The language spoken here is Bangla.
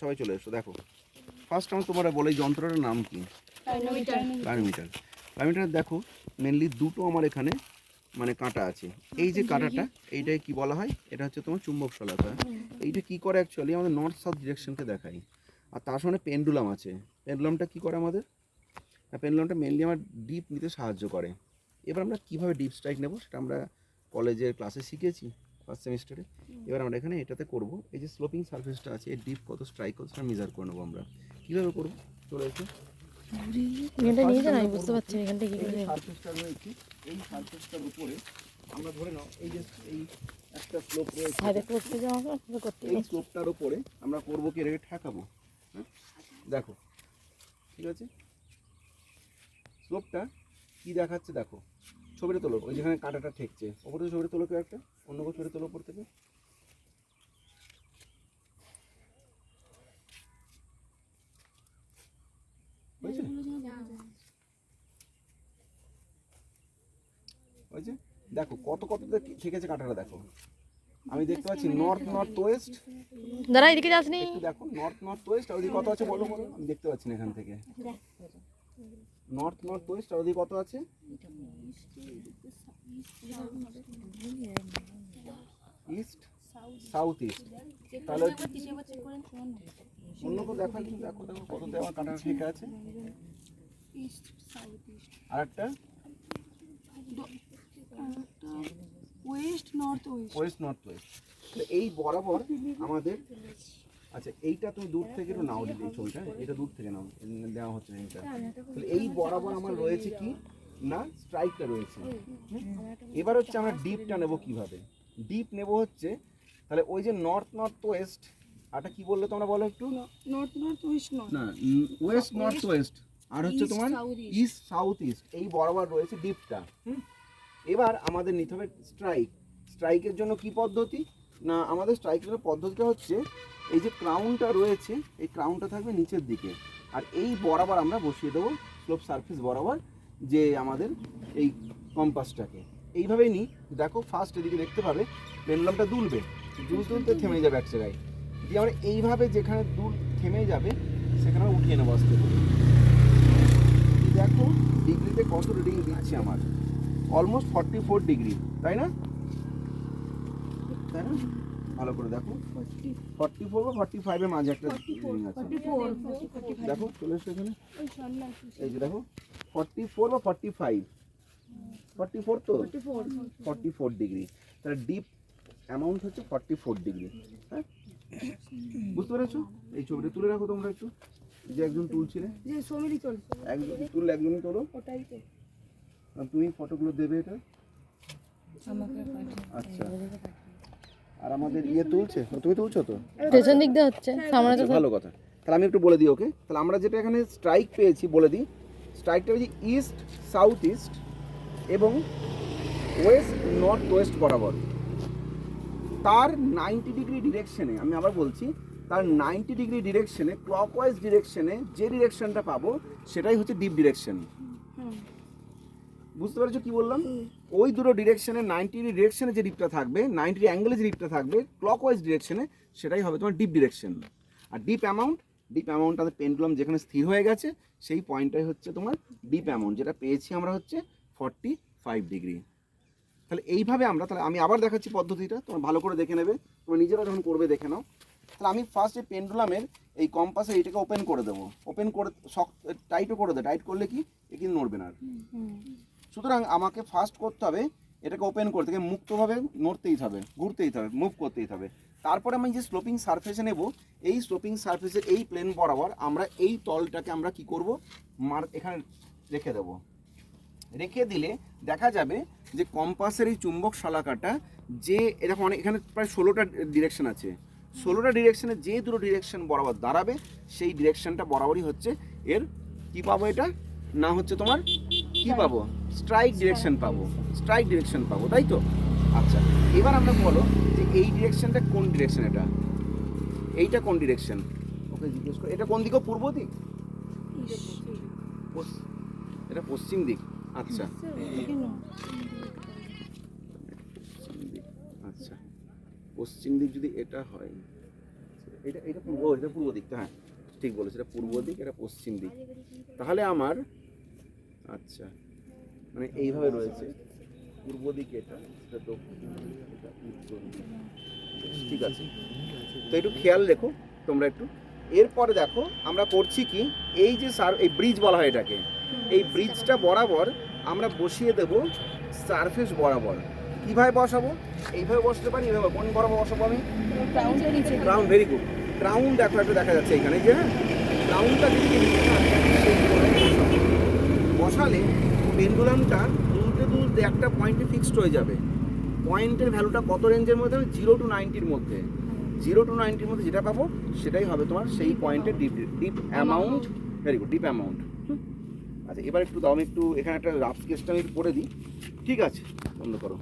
সবাই চলে এসো দেখো। ফার্স্ট আমার তোমার বলে এই যন্ত্রটার নাম কি? প্লানিমিটার প্লানিমিটার দেখো মেনলি দুটো আমার এখানে মানে কাঁটা আছে। এই যে কাঁটাটা এইটাকে কি বলা হয়? এটা হচ্ছে তোমার চুম্বক শলাকা। এইটা কি করে অ্যাকচুয়ালি আমাদের নর্থ সাউথ ডিরেকশনকে দেখাই আর তার সঙ্গে পেন্ডুলাম আছে। পেন্ডুলামটা কি করে আমাদের? পেন্ডুলামটা মেনলি আমার ডিপ নিতে সাহায্য করে। এবার আমরা কীভাবে ডিপ স্ট্রাইক নেব সেটা আমরা কলেজের ক্লাসে শিখেছি। ফার্স্ট সেমিস্টারে এবার আমরা এখানে এটাতে করব। এই যে স্লোপিং সারফেসটা আছে এর ডিপ কত স্ট্রাইক কত সেটা মেজার করে নেব আমরা। কীভাবে করব? চলে এসো। নিয়ে যান আমি বুঝতে পারছি না এখানটা কি করে। এই সারফেসটা রয়েছে এই সারফেসটার উপরে আমরা ধরে নাও এই যে এই একটা স্লোপ রয়েছে। হাতে করতে হবে করতে এই স্লোপটার উপরে আমরা করব কি এটাকে ঠেকাবো? হ্যাঁ? দেখো ঠিক আছে? স্লোপটা কি দেখাচ্ছে দেখো। ছবিটা তোলো ওই যেখানে কাঁটাটা ঠেকছে। ওপরে ছবিটা তোলো কেউ একটা? অন্য কেউ ছবিটা তোলো ওপর থেকে? হয়েছে? হয়েছে? দেখো কত কত ঠেকেছে কাঁটাটা দেখো। আমি দেখতে পাচ্ছি নর্থ নর্থ ওয়েস্ট দাঁড়া এদিকে যাসনি দেখো নর্থ নর্থ ওয়েস্ট ওদিকে কত আছে বলো বলো। আমি দেখতে পাচ্ছি না এখান থেকে। নর্থ নর্থ ওয়েস্ট আর ওদিকে কত আছে? ইস্ট? South east. তাহলে অন্য কেউ দেখো দেখো দেখো কততে আমার কাঁটা ঠিক আছে। আর একটা west north west. West north west. এই বরাবর আমাদের আচ্ছা এইটা তুমি দূর থেকে একটু নাও এই ছবিটা এটা দূর থেকে নাও দেওয়া হচ্ছে না এটা তাহলে এই বরাবর আমার রয়েছে কি? না স্ট্রাইকটা রয়েছে। এবার হচ্ছে আমরা ডিপটা নেব কীভাবে? ডিপ নেব হচ্ছে তাহলে ওই যে নর্থ নর্থ ওয়েস্ট আরটা কি বললে তোমরা বলো একটু? নর্থ নর্থ ওয়েস্ট নর্থ না ওয়েস্ট নর্থ ওয়েস্ট আর হচ্ছে তোমার ইস্ট সাউথ ইস্ট এই বরাবর রয়েছে ডিপটা হুম? এবার আমাদের নিতে হবে স্ট্রাইক স্ট্রাইকের জন্য কি পদ্ধতি? না আমাদের স্ট্রাইকের পদ্ধতিটা হচ্ছে এই যে ক্রাউনটা রয়েছে এই ক্রাউনটা থাকবে নিচের দিকে। আর এই বরাবর আমরা বসিয়ে দেবো স্লোপ সারফেস বরাবর যে আমাদের এই কম্পাসটাকে এইভাবেই নিই। দেখো ফার্স্ট এদিকে দেখতে পাবে পেন্ডুলামটা দুলবে দুলতে দুলতে থেমে যাবে এক জায়গায়। দিয়ে আমরা এইভাবে যেখানে দুল থেমে যাবে সেখানে উঠিয়ে নেব আস্তে করে। দেখো ডিগ্রিতে কত রিডিং দিচ্ছে আমার? অলমোস্ট ফর্টি ফোর ডিগ্রি তাই না? তাই না ভালো করে দেখো। ফর্টি ফোর বা ফর্টি ফাইভের মাঝে একটা আছে। দেখো চলে এসো এখানে। এই যে দেখো ফর্টি ফোর বা ফর্টি ফাইভ ফর্টি ফোর তো ফর্টি ফোর ডিগ্রি তাহলে ডিপ অ্যামাউন্ট হচ্ছে ফর্টি ফোর ডিগ্রি হ্যাঁ? বুঝতে পেরেছ? এই ছবিটা তুলে রাখো তোমরা একটু। যে একজন তুলছিলে। যে সমিলি চলছে একজন তুললে একজনই তোলো। ওটাই তো। তুমি ফটোগুলো দেবে এটা? আচ্ছা। আর আমাদের ইয়ে তুলছে? তুমি তুলছো তো? পেছন দিক দিয়ে হচ্ছে সামনে তো আচ্ছা, ভালো কথা। তাহলে আমি একটু বলে দিই ওকে? তাহলে আমরা যেটা এখানে স্ট্রাইক পেয়েছি বলে দিই। স্ট্রাইকটা পেয়েছি ইস্ট সাউথ ইস্ট এবং ওয়েস্ট নর্থ ওয়েস্ট বরাবর। তার নাইনটি ডিগ্রি ডিরেকশনে আমি আবার বলছি তার নাইনটি ডিগ্রি ডিরেকশনে ক্লকওয়াইজ ডিরেকশনে যে ডিরেকশনটা পাবো সেটাই হচ্ছে ডিপ ডিরেকশন বুঝতে পেরেছ কি বললাম? ওই দুটো ডিরেকশনে নাইনটি ডিরেকশনে যে ডিপটা থাকবে নাইনটি অ্যাঙ্গেলে যে ডিপটা থাকবে ক্লকওয়াইজ ডিরেকশনে সেটাই হবে তোমার ডিপ ডিরেকশন আর ডিপ অ্যামাউন্ট ডিপ অ্যামাউন্ট আমাদের পেন্ডুলাম যেখানে স্থির হয়ে গেছে, সেই পয়েন্টটাই হচ্ছে তোমার ডিপ অ্যামাউন্ট যেটা পেয়েছি আমরা হচ্ছে ফর্টি ফাইভ ডিগ্রি তাহলে এইভাবে আমরা, তাহলে আমি আবার দেখাচ্ছি পদ্ধতিটা, তোমার ভালো করে দেখে নেবে, তোমরা নিজেরা যখন করবে দেখে নাও। তাহলে আমি ফার্স্ট এই পেন্ডুলামের এই কম্পাসে এইটাকে ওপেন করে দেবো। ওপেন করে, শক্ত টাইটও করে দেয় টাইট করলে কি? এ কিন্তু নড়বে না আর সুতরাং আমাকে ফার্স্ট করতে হবে এটাকে ওপেন করতে হবে মুক্তভাবে নড়তেই হবে ঘুরতেই হবে মুভ করতেই হবে। তারপরে আমি যে স্লোপিং সারফেসে নেব এই স্লোপিং সারফেসের এই প্লেন বরাবর আমরা এই তলটাকে আমরা কি করব? মার এখানে রেখে দেব। রেখে দিলে দেখা যাবে যে কম্পাসের এই চুম্বক শলাকাটা যে এরকম অনেক এখানে প্রায় ষোলোটা ডিরেকশন আছে। ষোলোটা ডিরেকশনে যে দুটো ডিরেকশন বরাবর দাঁড়াবে সেই ডিরেকশনটা বরাবরই হচ্ছে এর কি পাবো এটা? না হচ্ছে তোমার কি পাবো? স্ট্রাইক ডিরেকশন পাবো। স্ট্রাইক ডিরেকশন পাবো তাই তো? আচ্ছা এবার আমরা বলো যে এই ডিরেকশনটা কোন ডিরেকশন এটা? এইটা কোন ডিরেকশন? ওকে জিজ্ঞেস করো। এটা কোন দিকে? পূর্ব দিক? এটা পশ্চিম দিক। আচ্ছা। পশ্চিম দিক। আচ্ছা। পশ্চিম দিক যদি এটা হয় এটা এটা পূর্ব এটা পূর্ব দিকটা হ্যাঁ ঠিক বলেছে। এটা পূর্ব দিক এটা পশ্চিম দিক। তাহলে আমার আচ্ছা। মানে এইভাবে রয়েছে। পূর্ব দিকে এটা এটা দক্ষিণ ঠিক আছে। তো একটু খেয়াল রেখো তোমরা একটু। এরপরে দেখো, আমরা করছি কি, এই যে সার, এই ব্রিজ বলা হয় এটাকে, এই ব্রিজটা বরাবর আমরা বসিয়ে দেব সারফেস বরাবর। কীভাবে বসাবো? এইভাবে বসতে পারি এইভাবে কোন বরাবর বসাবো আমি? গ্রাউন্ড ভেরি গুড গ্রাউন্ড দেখো, একটা দেখা যাচ্ছে এখানে যে হ্যাঁ গ্রাউন্ডটা যদি। বসালে পেন্ডুলামটা দুলতে দুলতে একটা পয়েন্টে ফিক্সড হয়ে যাবে। পয়েন্টের ভ্যালুটা কত রেঞ্জের মধ্যে? হবে জিরো টু নাইনটির মধ্যে। জিরো টু নাইনটির মধ্যে যেটা পাবো সেটাই হবে তোমার সেই পয়েন্টের dip dip amount very good dip amount আচ্ছা এবার একটু দাও আমি একটু এখানে একটা রাফ স্কেচটা আমি একটু করে দিই। ঠিক আছে বন্ধ করো।